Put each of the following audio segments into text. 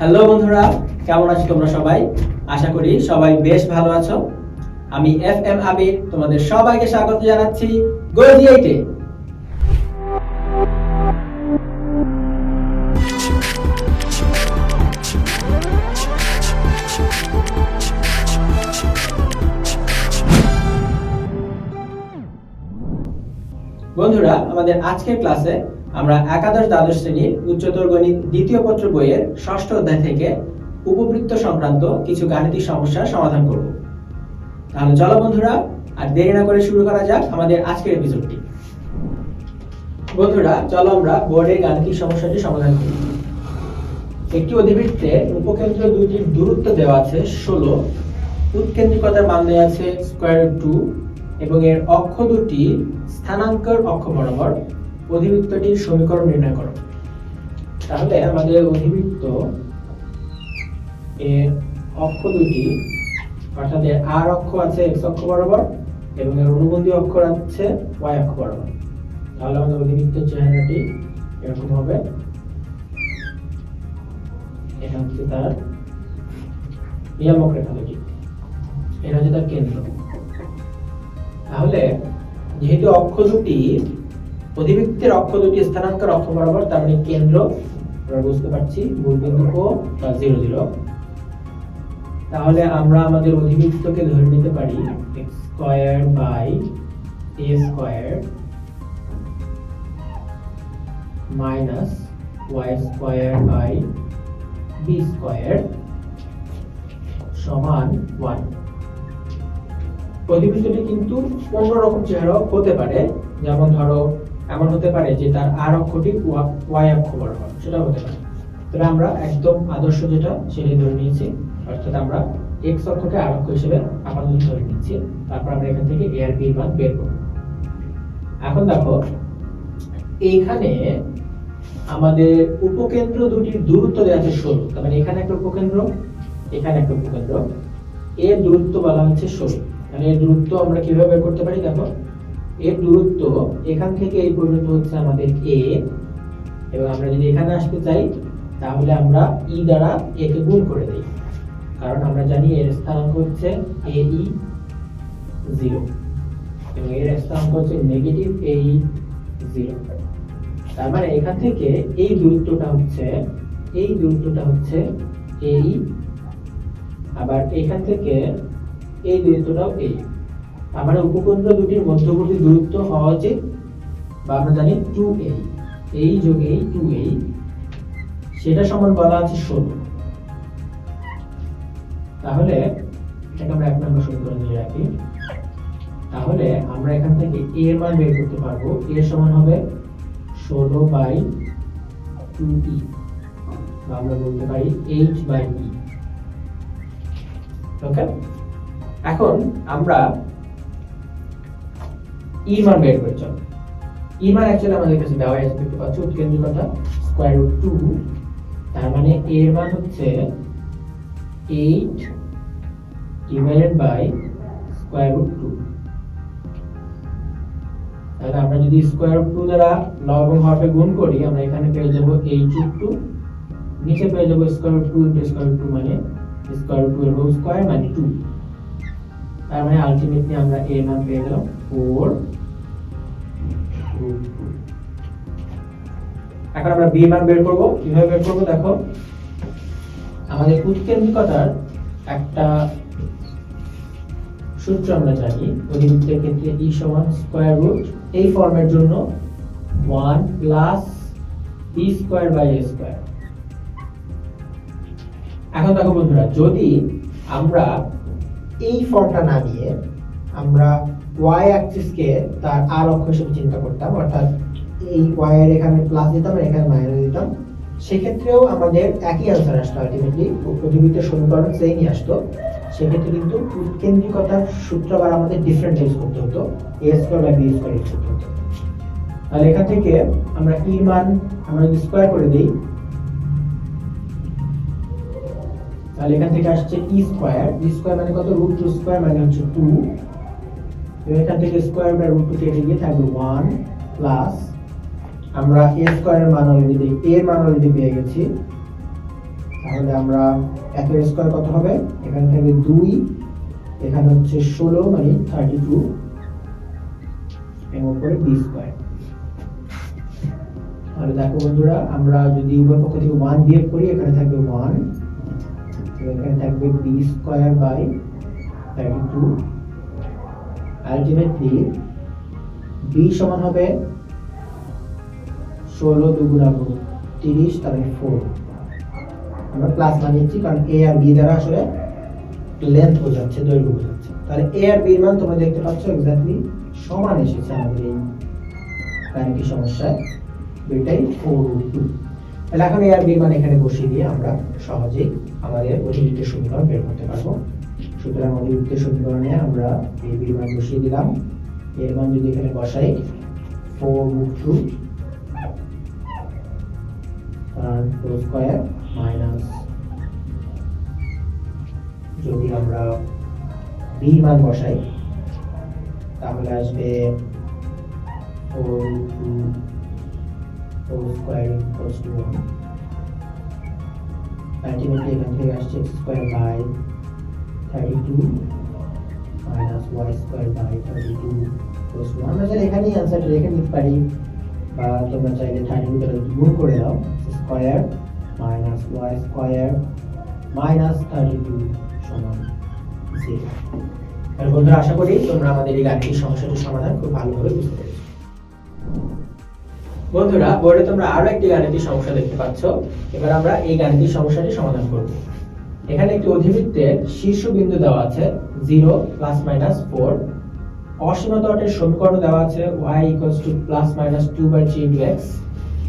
Hello বন্ধুরা, কেমন আছো তোমরা সবাই? আশা করি সবাই বেশ ভালো আছো। আমি এফ এম আবির, তোমাদের সবাইকে স্বাগত জানাচ্ছি গোজি এইটে বন্ধুরা, আমাদের আজকের ক্লাসে আমরা একাদশ দ্বাদশ শ্রেণির উচ্চতর গণিত দ্বিতীয় পত্র বইয়ের ষষ্ঠ অধ্যায় থেকে উপবৃত্ত সংক্রান্ত কিছু গাণিতিক সমস্যার সমাধান করব। তাহলে চলো বন্ধুরা, আর দেরি না করে শুরু করা যাক আমাদের আজকের এপিসোডটি বন্ধুরা, চলো আমরা বোর্ডের গাণিতিক সমস্যাটি সমাধান করি। একটি অধিবৃত্তের উপকেন্দ্র দুইটির দূরত্ব দেওয়া আছে ষোলো, উৎকেন্দ্রিকতার মান দেওয়া আছে স্কোয়ার টু এবং এর অক্ষ দুটি স্থানাঙ্কর অক্ষ বরাবর অধিবৃত্তটির সমীকরণ নির্ণয় করো। তাহলে আমাদের অধিবৃত্ত এর অক্ষ দুটি অর্থাৎ এর আর অক্ষ আছে এক্স অক্ষ বরাবর এবং এর অনুবন্ধী অক্ষ আছে ওয়াই অক্ষ বরাবর। তাহলে আমাদের অধিবৃত্তের চেহারাটি এরকম হবে। এটা হচ্ছে তার নিয়ামক রেখা দুটি এটা হচ্ছে তার কেন্দ্র। তাহলে যেহেতু অক্ষ দুটি অধিবৃত্তের অক্ষ দুটি স্থানাঙ্কের অক্ষ বরাবর, তার মানে কেন্দ্র, আমরা বুঝতে পারছি মূলবিন্দু ও জিরো জিরো। তাহলে আমরা আমাদের অধিবৃত্তকে ধরে নিতে পারি X square by A square minus Y square by B square সমান ওয়ান। প্রতিবৃত্তটি কিন্তু অন্যরকম চেহারাও হতে পারে, যেমন ধরো এমন হতে পারে যে তার আর অক্ষটি ওয়াই অক্ষ বরাবর সেটা হতে পারে। তাহলে আমরা একদম আদর্শ যেটা সেটাই ধরে নিয়েছি। অর্থাৎ আমরা এক্স অক্ষকে আর অক্ষ হিসেবে আপাতত ধরে নিচ্ছি। তারপর আমরা এখান থেকে এ আর বি মান বের করব। এখন দেখো, এইখানে আমাদের উপকেন্দ্র দুটির দূরত্ব দেওয়া আছে ষোলো। তার মানে এখানে একটা উপকেন্দ্র, এখানে একটা উপকেন্দ্র। এর দূরত্ব বলা হচ্ছে ষোলো। মানে এর দূরত্ব আমরা কীভাবে বের করতে পারি? দেখো এর দূরত্ব এখান থেকে এই পর্যন্ত হচ্ছে আমাদের এ। এবং আমরা যদি এখানে আসতে চাই, তাহলে আমরা ই দ্বারা এ কে গুণ করে দিই। কারণ আমরা জানি এর স্থানাঙ্ক হচ্ছে এ ই জিরো। এবং এর স্থানাঙ্ক হচ্ছে নেগেটিভ এ ই জিরো। তার মানে এখান থেকে এই দূরত্বটা হচ্ছে, এই দূরত্বটা হচ্ছে এ ই। আবার এখান থেকে এই দূরত্বটাও এই মানে উপকেন্দ্র দুটির মধ্যবর্তী দূরত্ব হওয়া উচিত, বা আমরা জানি টু এই এই যোগ এই টু এই সেটা সমান বলা আছে ষোলো। তাহলে, এটাকে আমরা এক নম্বর সমীকরণ দিয়ে রাখি। তাহলে আমরা এখান থেকে a এর মান বের করতে পারব। এর সমান হবে ষোলো বাই টু ই বা আমরা বলতে পারি এইচ বাই ই ওকে এখন আমরা ই মান বের করে চলো ই মান অ্যাকচুয়ালি আমাদের কাছে দেওয়া আছে, দেখতে পাচ্ছ? উৎকেন্দ্রিকতা স্কোয়ার রুট টু তার মানে এ এর মান হচ্ছে eight divided by square root two তাহলে আমরা যদি স্কোয়ার রুট টু দ্বারা লব এবং হরফে গুণ করি, আমরা এখানে পেয়ে যাব এইট রুট টু নিচে পেয়ে যাব square root two into square root two মানে স্কোয়ার রুট টু এর হোল স্কোয়ার মানে টু তার মানে আলটিমেটলি আমরা এর মান পেয়ে গেলাম ফোর এখন আমরা বি মান বের করব। কীভাবে বের করব? দেখো, আমাদের উৎকেন্দ্রিকতার একটা সূত্র আমরা জানি। অধিবৃত্তের ক্ষেত্রে ই সমান স্কোয়ার রুট এই ফর্মের জন্য one plus B square by A square এখন দেখো বন্ধুরা, যদি আমরা এই ফর্মটা না নিয়ে আমরা ওয়াই অ্যাক্সিসকে তার আর অক্ষ হিসেবে চিন্তা করতাম, অর্থাৎ এই ওয়াই এর এখানে প্লাস দিতাম আর এখানে মাইনাস দিতাম। সেক্ষেত্রেও আমাদের একই আসতো আলটিমেটলি সমীকরণ আসতো। সেক্ষেত্রে কিন্তু উৎকেন্দ্রিকতার আমাদের ডিফারেন্ট ইউজ করতে হতো এ স্কোয়ার বা বি স্কোয়ার ইউজ করতে হতো তাহলে এখান থেকে আমরা ই মান আমরা যদি স্কোয়ার করে দিই, তাহলে এখান থেকে আসছে ই স্কোয়ার স্কোয়ার মানে কত? রুট টু স্কোয়ার মানে হচ্ছে টু এখান থেকে স্কোয়ার বাই রুট টু কেটে গিয়ে থাকবে ওয়ান প্লাস আমরা এ স্কোয়ারের মান অলরেডি এর মান অলরেডি পেয়ে গেছি। তাহলে আমরা একের স্কোয়ার কত হবে? এখানে থাকবে দুই, এখানে হচ্ছে ষোলো মানে থার্টি টু এবং উপরে বি স্কোয়ার। তাহলে দেখো বন্ধুরা, আমরা যদি উভয় পক্ষ থেকে ওয়ান বিয়োগ করি, এখানে থাকবে ওয়ান এখানে থাকবে B square by thirty two ultimately B সমান হবে ষোলো দুগুণা গুণ তিরিশ তার ফোর আমরা প্লাস বানিয়েছি কারণ এ আর বি দ্বারা আসলে লেন্থ বোঝাচ্ছে, দৈর্ঘ্য বোঝাচ্ছে। তাহলে এ আর বি এর মান তোমরা দেখতে পাচ্ছ এক্স্যাক্টলি সমান এসেছে আমাদের এই গাণিতিক সমস্যায়। দুইটাই ফোর তাহলে এখন এ আর বি মান এখানে বসিয়ে দিয়ে আমরা সহজেই আমাদের অতিরিক্ত সমীকরণ বের করতে পারব। সুতরাং অতিরিক্ত সমীকরণে আমরা এ বি মান বসিয়ে দিলাম। এর মান যদি এখানে বসাই four root two square minus যদি আমরা বি মান বসাই, তাহলে আসবে ফোর টু ফোর স্কোয়ার এখান থেকে আসছে square by thirty two minus Y square by thirty two plus one আমরা চাইলে এখানেই অ্যান্সারটা রেখে নিতে পারি। বা তোমরা চাইলে থার্টি টু দ্বারা গুণ করে দাও square minus Y square minus thirty two সমান জিরো তাহলে বন্ধুরা, আশা করি তোমরা আমাদের এই গাণিতিক সমস্যাটির সমাধান খুব ভালোভাবে বুঝতে পেরেছ। বন্ধুরা, বোর্ডে তোমরা আরও একটি গাণিতিক সমস্যা দেখতে পাচ্ছ। এবার আমরা এই গাণিতিক সমস্যাটি সমাধান করব। এখানে একটি অধিবৃত্তের শীর্ষবিন্দু দেওয়া আছে জিরো প্লাস মাইনাস ফোর অসীম তটের সমীকরণ দেওয়া আছে, y equals two plus minus two by three into X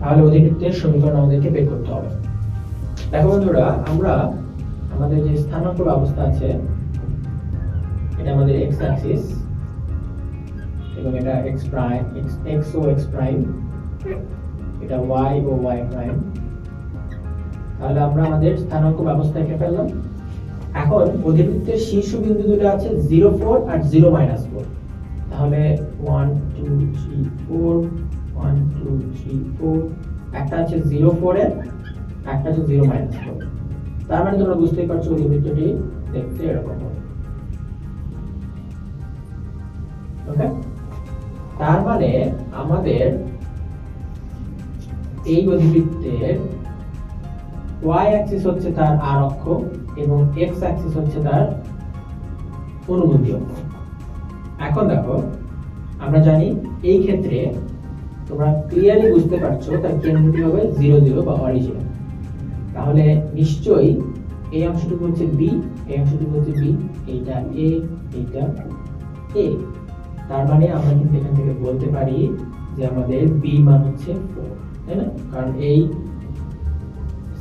তাহলে অধিবৃত্তের সমীকরণ আমাদেরকে বের করতে হবে। দেখো বন্ধুরা, আমরা আমাদের যে স্থানাঙ্ক ব্যবস্থা আছে, এটা আমাদের এক্স অ্যাক্সিস এবং এটা এক্স প্রাইম এক্স ও এক্স প্রাইম এটা y ও y প্রাইম তাহলে আমরা আমাদের স্থানাঙ্ক ব্যবস্থা এঁকে ফেললাম। এখন অধিবৃত্তের শীর্ষ বিন্দু দুটো আছে, জিরো ফোর আর জিরো মাইনাস ফোর। তাহলে one two three four one two three four একটা আছে জিরো ফোরে একটা আছে জিরো মাইনাস ফোর। তার মানে তোমরা বুঝতেই পারছ অধিবৃত্তটি দেখতে এরকম হবে। ওকে তার মানে আমাদের এই অধিবৃত্তের y অ্যাক্সিস হচ্ছে তার r অক্ষ এবং অ্যাক্সিস হচ্ছে তার অক্ষ। এখন দেখো, আমরা জানি এই ক্ষেত্রে তোমরা ক্লিয়ারলি বুঝতে পারছ তার কেন্দ্রটি হবে জিরো জিরো বা অরিজিন তাহলে নিশ্চয়ই এই হচ্ছে বি এই অংশটুকু হচ্ছে বি এইটা এ এইটা এ তার মানে আমরা কিন্তু এখান থেকে বলতে পারি যে আমাদের বি মান হচ্ছে ফোর তাই না? কারণ এই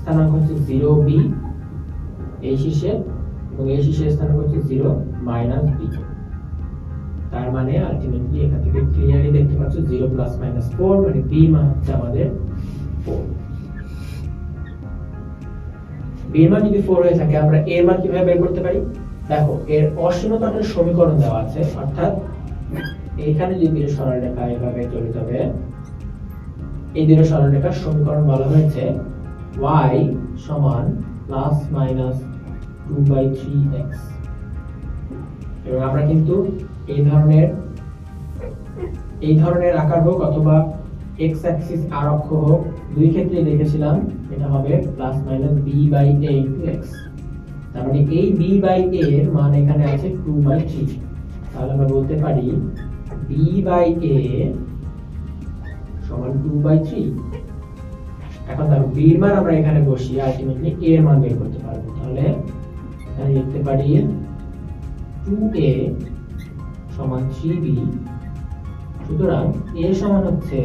স্থানাঙ্ক হচ্ছে জিরো বি, এই শীর্ষে, এবং এই শীর্ষের স্থানাঙ্ক হচ্ছে জিরো মাইনাস বি। তার মানে আলটিমেটলি এখান থেকে ক্লিয়ারলি দেখতে পাচ্ছ জিরো প্লাস মাইনাস ফোর মানে বি মান হচ্ছে আমাদের ফোর বি মান যদি ফোর হয়ে থাকে, আমরা এর মান কীভাবে বের করতে পারি? দেখো, এর অসীমতাটার সমীকরণ দেওয়া আছে, অর্থাৎ এখানে যদি দুটো এভাবে চলিত হবে, এই দুটো সরলরেখার সমীকরণ বলা হয়েছে y সমান plus minus two by three X এবং আমরা কিন্তু এই ধরনের এই ধরনের আকার হোক অথবা এক্স অ্যাক্সিস আর অক্ষ হোক, দুই ক্ষেত্রে দেখেছিলাম এটা হবে plus minus B by A into X তার মানে এই বি বাই এ এর মান এখানে আছে টু বাই থ্রি তাহলে আমরা বলতে পারি বি বাই এ সমান টু বাই থ্রি এখন দেখো বি এর মান আমরা এখানে বসিয়ে আলটিমেটলি এ এর মান বের করতে পারব। তাহলে এখানে লিখতে পারি টু এ সমান থ্রি বি সুতরাং এ সমান হচ্ছে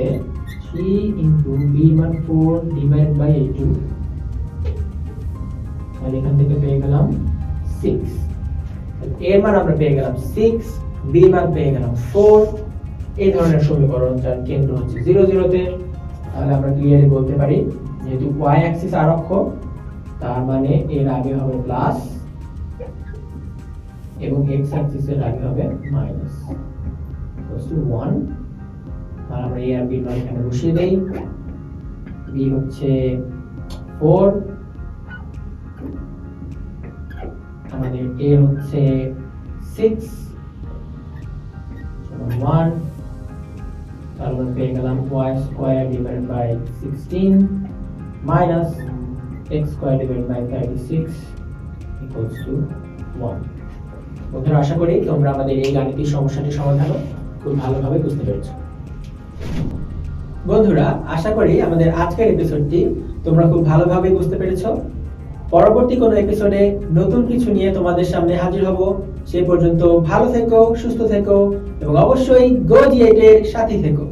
থ্রি ইন্টু বি মান four divide by A two তাহলে এখান থেকে পেয়ে গেলাম সিক্স এর মান আমরা পেয়ে গেলাম সিক্স বি মান পেয়ে গেলাম ফোর এই ধরনের সমীকরণ যার কেন্দ্র হচ্ছে জিরো জিরোতে তাহলে আমরা ক্লিয়ারলি বলতে পারি যেহেতু y অ্যাক্সিস আর অক্ষ তার মানে এর আগে হবে প্লাস এবং x অ্যাক্সিস এর আগে হবে মাইনাস ইকুয়ালস টু 1 তাহলে আমরা a আর বি মান এখানে বসিয়ে দেই। b হচ্ছে 4 আমাদের এ হচ্ছে সিক্স ওয়ান তারপর পেয়ে গেলাম Y square divide by sixteen minus X square divide by thirty six equals to one বন্ধুরা, আশা করি তোমরা আমাদের এই গাণিতিক সমস্যাটি সমাধানও খুব ভালোভাবে বুঝতে পেরেছ। বন্ধুরা, আশা করি আমাদের আজকের এপিসোডটি তোমরা খুব ভালোভাবে বুঝতে পেরেছ। পরবর্তী কোনো এপিসোডে নতুন কিছু নিয়ে তোমাদের সামনে হাজির হব। সেই পর্যন্ত ভালো থেকো, সুস্থ থেকো এবং অবশ্যই গো সাথী থেকো।